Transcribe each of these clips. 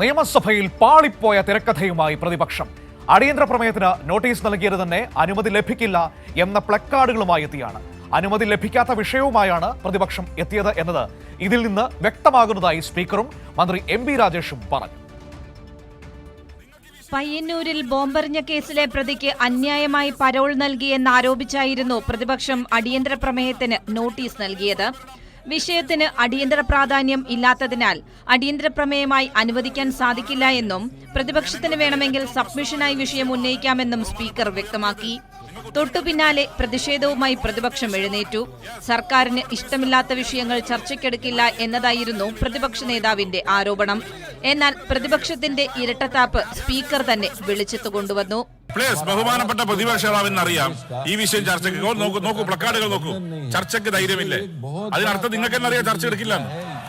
നിയമസഭയിൽ പാളിപ്പോയ തിരക്കഥയുമായി പ്രതിപക്ഷം. അടിയന്തര പ്രമേയത്തിന് നോട്ടീസ് നൽകിയത് തന്നെ അനുമതി ലഭിക്കില്ല എന്ന പ്ലക്കാർഡുകളുമായി എത്തിയാണ്. അനുമതി ലഭിക്കാത്ത വിഷയവുമായാണ് പ്രതിപക്ഷം എത്തിയത് എന്നത് ഇതിൽ നിന്ന് വ്യക്തമാകുന്നതായി സ്പീക്കറും മന്ത്രി എം ബി രാജേഷും പറഞ്ഞു. പയ്യന്നൂരിൽ ബോംബെറിഞ്ഞ കേസിലെ പ്രതിക്ക് അന്യായമായി പരോൾ നൽകിയെന്നാരോപിച്ചായിരുന്നു പ്രതിപക്ഷം അടിയന്തര പ്രമേയത്തിന് നോട്ടീസ് നൽകിയത്. വിഷയത്തിന് അടിയന്തര പ്രാധാന്യം ഇല്ലാത്തതിനാൽ അടിയന്തര പ്രമേയമായി അനുവദിക്കാൻ സാധിക്കില്ല എന്നും പ്രതിപക്ഷത്തിന് വേണമെങ്കിൽ സബ്മിഷനായി വിഷയം ഉന്നയിക്കാമെന്നും സ്പീക്കർ വ്യക്തമാക്കി. തൊട്ടു പിന്നാലെ പ്രതിഷേധവുമായി പ്രതിപക്ഷം എഴുന്നേറ്റു. സർക്കാരിന് ഇഷ്ടമില്ലാത്ത വിഷയങ്ങൾ ചർച്ചയ്ക്കെടുക്കില്ല എന്നതായിരുന്നു പ്രതിപക്ഷ നേതാവിന്റെ ആരോപണം. എന്നാൽ പ്രതിപക്ഷത്തിന്റെ ഇരട്ടത്താപ്പ് സ്പീക്കർ തന്നെ വെളിച്ചത്ത് കൊണ്ടുവന്നു. പ്ലീസ് ബഹുമാനപ്പെട്ട പ്രതിപക്ഷ അറിയാം ഈ വിഷയം ചർച്ചയ്ക്ക് നോക്കൂ നോക്കൂ പ്ലക്കാർഡുകൾ നോക്കൂ. ചർച്ചയ്ക്ക് ധൈര്യമില്ലേ? അതിനർത്ഥം നിങ്ങൾക്ക് തന്നെ ചർച്ച എടുക്കില്ല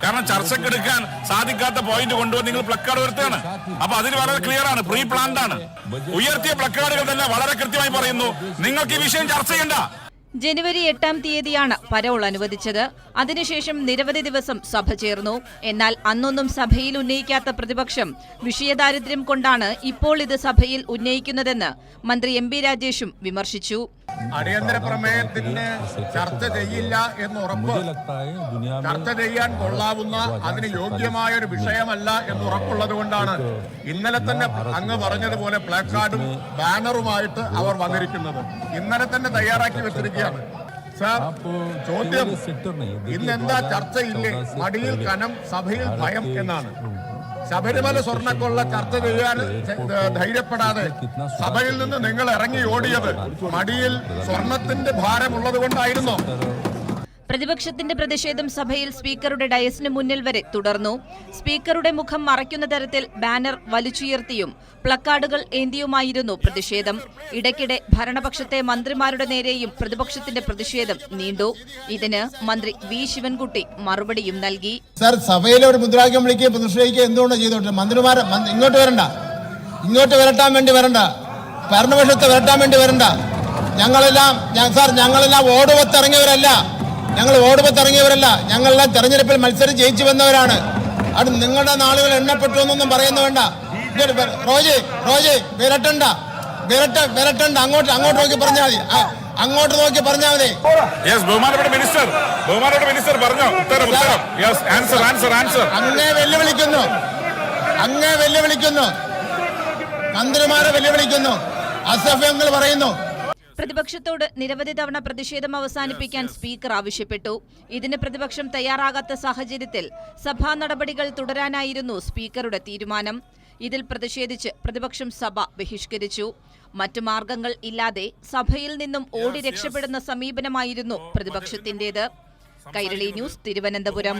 കാരണം ചർച്ചയ്ക്ക് എടുക്കാൻ സാധിക്കാത്ത പോയിന്റ് കൊണ്ടുവന്ന് നിങ്ങൾ പ്ലക്കാർഡ് ഉയർത്തുകയാണ്. അപ്പൊ അതിന് വളരെ ക്ലിയർ ആണ് പ്രീ പ്ലാൻഡ് ആണ്. ഉയർത്തിയ പ്ലക്കാർഡുകൾ തന്നെ വളരെ കൃത്യമായി പറയുന്നു. നിങ്ങൾക്ക് ഈ വിഷയം ചർച്ച ചെയ്യണ്ട. ജനുവരി എട്ടാം തീയതിയാണ് പരോൾ അനുവദിച്ചത്. അതിനുശേഷം നിരവധി ദിവസം സഭ ചേർന്നു. എന്നാൽ അന്നൊന്നും സഭയിൽ ഉന്നയിക്കാത്ത പ്രതിപക്ഷം വിഷയദാരിദ്ര്യം കൊണ്ടാണ് ഇപ്പോൾ ഇത് സഭയിൽ ഉന്നയിക്കുന്നതെന്ന് മന്ത്രി എം രാജേഷും വിമർശിച്ചു. അടിയന്തര പ്രമേയത്തിന് ചർച്ച ചെയ്യില്ല എന്ന് ഉറപ്പ് ചർച്ച ചെയ്യാൻ കൊള്ളാവുന്ന അതിന് യോഗ്യമായ ഒരു വിഷയമല്ല എന്ന് ഉറപ്പുള്ളത് കൊണ്ടാണ് ഇന്നലെ തന്നെ അങ്ങ് പറഞ്ഞതുപോലെ പ്ലാക്കാർഡും ബാനറുമായിട്ട് അവർ വന്നിരിക്കുന്നത്. ഇന്നലെ തന്നെ തയ്യാറാക്കി വെച്ചിരിക്കുകയാണ്. സാർ ചോദ്യം. ഇന്ന് എന്താ ചർച്ചയില്ലേ? മടിയിൽ കനം സഭയിൽ ഭയം എന്നാണ്. ശബരിമല സ്വർണക്കൊള്ള ചർച്ച ചെയ്യാൻ ധൈര്യപ്പെടാതെ സഭയിൽ നിന്ന് നിങ്ങൾ ഇറങ്ങി ഓടിയത് മടിയിൽ സ്വർണത്തിന്റെ ഭാരമുള്ളത് കൊണ്ടായിരുന്നോ പ്രതിപക്ഷത്തിന്റെ പ്രതിഷേധം സഭയിൽ സ്പീക്കറുടെ ഡയസിന് മുന്നിൽ വരെ തുടർന്നു. സ്പീക്കറുടെ മുഖം മറയ്ക്കുന്ന തരത്തിൽ ബാനർ വലിച്ചുയർത്തിയും പ്ലക്കാർഡുകൾ ഏന്തിയുമായിരുന്നു പ്രതിഷേധം. ഇടയ്ക്കിടെ ഭരണപക്ഷത്തെ മന്ത്രിമാരുടെ നേരെയും പ്രതിപക്ഷത്തിന്റെ പ്രതിഷേധം നീണ്ടു. ഇതിന് മന്ത്രി വി. ശിവൻകുട്ടി മറുപടിയും നൽകി. സർ സഭയിലെ ഒരു മുദ്രാവാക്യം വിളിക്കുകയും പ്രതിഷേധിക്കുകയും എന്തുകൊണ്ട് ചെയ്തോട്ടെ? മന്ത്രിമാർ ഇങ്ങോട്ട് വരണ്ട. ഇങ്ങോട്ട് വരട്ടാൻ വേണ്ടി വരണ്ട. ഭരണപക്ഷത്തെ വരട്ടാൻ വേണ്ടി വരണ്ട. ഞങ്ങളെല്ലാം സാർ ഞങ്ങളെല്ലാം ഓടുപത്തിറങ്ങിയവരല്ല ഞങ്ങൾ ഓടുപത്തിറങ്ങിയവരല്ല ഞങ്ങളെല്ലാം തെരഞ്ഞെടുപ്പിൽ മത്സരം ജയിച്ചു വന്നവരാണ്. അത് നിങ്ങളുടെ നാളുകൾ എണ്ണപ്പെട്ടു എന്നൊന്നും പറയുന്നു വേണ്ട. റോജി റോജി വിരട്ടണ്ട. വിരട്ട വിരട്ടണ്ട. അങ്ങോട്ട് അങ്ങോട്ട് നോക്കി പറഞ്ഞാൽ മതി. അങ്ങോട്ട് നോക്കി പറഞ്ഞാൽ മതി. ബഹുമാനപ്പെട്ട മിനിസ്റ്റർ ബഹുമാനപ്പെട്ട മിനിസ്റ്റർ പറഞ്ഞോ? ഉത്തരം ഉത്തരം. ആൻസർ ആൻസർ ആൻസർ അങ്ങേ വെല്ലുവിളിക്കുന്നു. അങ്ങേ വെല്ലുവിളിക്കുന്നു. മന്ത്രിമാരെ വെല്ലുവിളിക്കുന്നു. അസഭ്യങ്ങൾ പറയുന്നു. പ്രതിപക്ഷത്തോട് നിരവധി തവണ പ്രതിഷേധം അവസാനിപ്പിക്കാൻ സ്പീക്കർ ആവശ്യപ്പെട്ടു. ഇതിന് പ്രതിപക്ഷം തയ്യാറാകാത്ത സാഹചര്യത്തിൽ സഭാ നടപടികൾ തുടരാനായിരുന്നു സ്പീക്കറുടെ തീരുമാനം. ഇതിൽ പ്രതിഷേധിച്ച് പ്രതിപക്ഷം സഭ ബഹിഷ്കരിച്ചു. മറ്റു മാർഗങ്ങൾ ഇല്ലാതെ സഭയിൽ നിന്നും ഓടി രക്ഷപ്പെടുന്ന സമീപനമായിരുന്നു പ്രതിപക്ഷത്തിന്റേത്. കൈരളി ന്യൂസ് തിരുവനന്തപുരം.